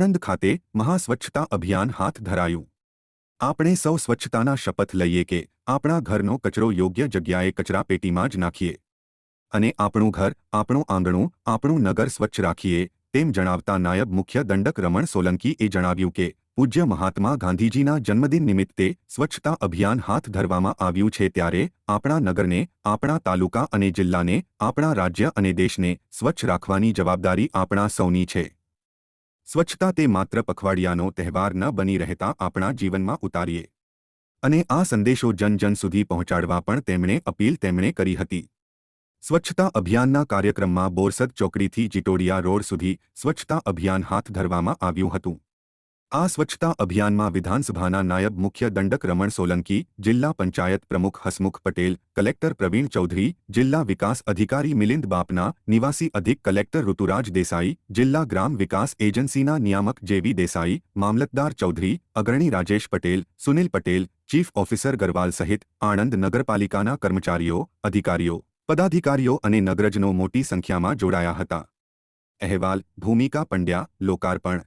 આણંદ ખાતે મહાસ્વચ્છતા અભિયાન હાથ ધરાયું. આપણે સૌ સ્વચ્છતાના શપથ લઈએ કે આપણા ઘરનો કચરો યોગ્ય જગ્યાએ કચરાપેટીમાં જ નાખીએ. અને આપણું ઘર, આપણું આંગણું, આપણું નગર સ્વચ્છ રાખીએ, તેમ જણાવતા નાયબ મુખ્ય દંડક રમણ સોલંકીએ જણાવ્યું કે, પૂજ્ય મહાત્મા ગાંધીજીના જન્મદિન નિમિત્તે સ્વચ્છતા અભિયાન હાથ ધરવામાં આવ્યું છે ત્યારે આપણા નગરને, આપણા તાલુકા અને જિલ્લાને, આપણા રાજ્ય અને દેશને સ્વચ્છ રાખવાની જવાબદારી આપણા સૌની છે. સ્વચ્છતા તે માત્ર પખવાડિયાનો તહેવાર ન બની રહેતા આપણા જીવનમાં ઉતારીએ. અને આ સંદેશો જન જન સુધી પહોંચાડવા પણ તેમણે અપીલ તેમણે કરી હતી. સ્વચ્છતા અભિયાનના કાર્યક્રમમાં બોરસદ ચોકડીથી જીટોડિયા રોડ સુધી સ્વચ્છતા અભિયાન હાથ ધરવામાં આવ્યું હતું. આ સ્વચ્છતા અભિયાનમાં વિધાનસભાના નાયબ મુખ્ય દંડક રમણ સોલંકી, જિલ્લા પંચાયત પ્રમુખ હસમુખ પટેલ, કલેક્ટર પ્રવીણ ચૌધરી, જિલ્લા વિકાસ અધિકારી મિલિંદ બાપના, નિવાસી અધિક કલેક્ટર ઋતુરાજ દેસાઈ, જિલ્લા ગ્રામ વિકાસ એજન્સીના નિયામક જેવી દેસાઈ, મામલતદાર ચૌધરી, અગ્રણી રાજેશ પટેલ, સુનિલ પટેલ, ચીફ ઓફિસર ગરવાલ સહિત આણંદ નગરપાલિકાના કર્મચારીઓ, અધિકારીઓ, પદાધિકારીઓ અને નગરજનો મોટી સંખ્યામાં જોડાયા હતા. અહેવાલ, ભૂમિકા પંડ્યા, લોકાર્પણ.